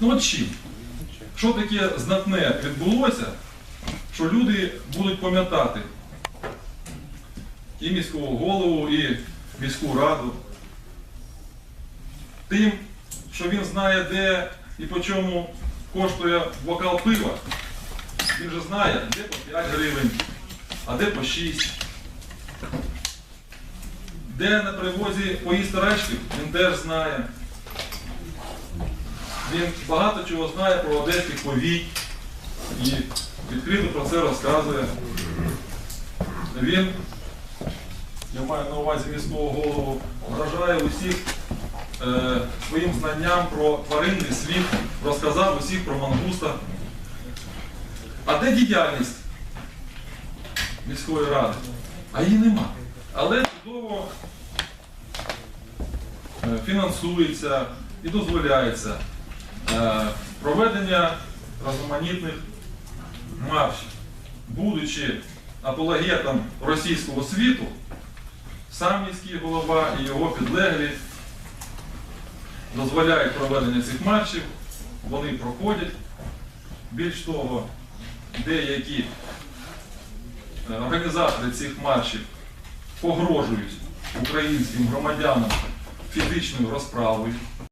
Ну от чим? Що таке знатне відбулося, що люди будуть пам'ятати і міського голову, і міську раду. Тим, що він знає, де і по чому коштує бокал пива. Він же знає, де по 5 гривень, а де по 6. Де на привозі поїсти речки, він теж знає. Він багато чого знає про одеський повій і відкрито про це розказує. Він, я маю на увазі міського голову, вражає усіх е, своїм знанням про тваринний світ, розказав усіх про мангуста. А де діяльність міської ради? А її нема. Але чудово е, фінансується і дозволяється проведення різноманітних маршів. Будучи апологетом російського світу, сам міський голова і його підлеглі дозволяють проведення цих маршів, вони проходять. Більш того, деякі е, організатори цих маршів погрожують українським громадянам фізичною розправою.